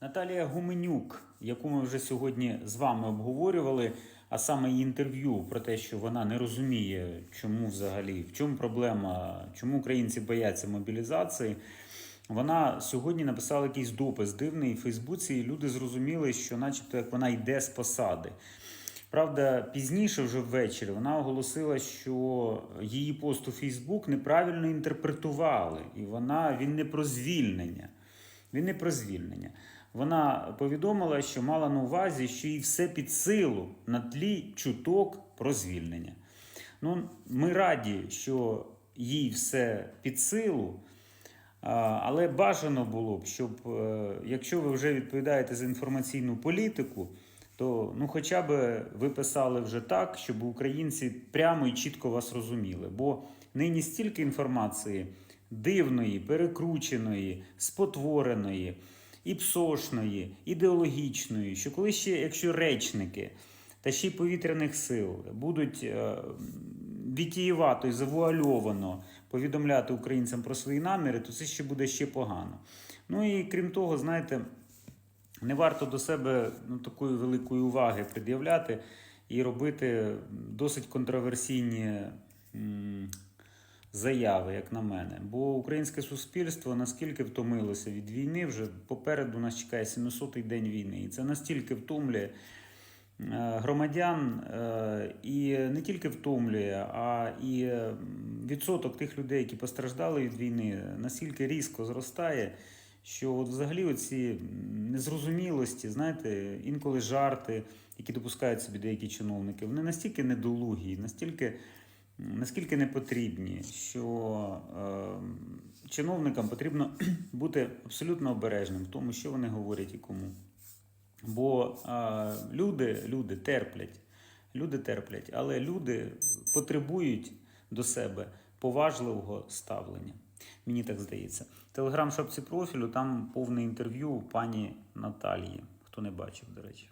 Наталія Гуменюк, яку ми вже сьогодні з вами обговорювали, а саме її інтерв'ю про те, що вона не розуміє, чому взагалі, в чому проблема, чому українці бояться мобілізації. Вона сьогодні написала якийсь допис дивний в Фейсбуці, і люди зрозуміли, що, начебто, як вона йде з посади. Правда, пізніше, вже ввечері, вона оголосила, що її пост у Фейсбук неправильно інтерпретували, і вона він не про звільнення. Він не про звільнення. Вона повідомила, що мала на увазі, що їй все під силу на тлі чуток про звільнення. Ну, ми раді, що їй все під силу. Але бажано було б, щоб е, якщо ви вже відповідаєте за інформаційну політику, то ну, хоча б ви писали вже так, щоб українці прямо і чітко вас розуміли. Бо нині стільки інформації дивної, перекрученої, спотвореної, і псошної, ідеологічної, що коли ще, якщо речники та ще й повітряних сил будуть е, вітієвато і завуальовано повідомляти українцям про свої наміри, то це ще буде ще погано. Ну і крім того, знаєте, не варто до себе ну, такої великої уваги пред'являти і робити досить контроверсійні заяви, як на мене. Бо українське суспільство наскільки втомилося від війни, вже попереду нас чекає 700-й день війни. І це настільки втомлює е, громадян е, і не тільки втомлює, а і е, відсоток тих людей, які постраждали від війни, настільки різко зростає. Що от взагалі оці незрозумілості, знаєте, інколи жарти, які допускають собі деякі чиновники, вони настільки недолугі, настільки, наскільки не потрібні, що е, чиновникам потрібно бути абсолютно обережним в тому, що вони говорять і кому. Бо е, люди, люди терплять, люди терплять, але люди потребують до себе поважливого ставлення. Мені так здається. Телеграм шапці профілю, там повне інтерв'ю пані Наталії. Хто не бачив, до речі.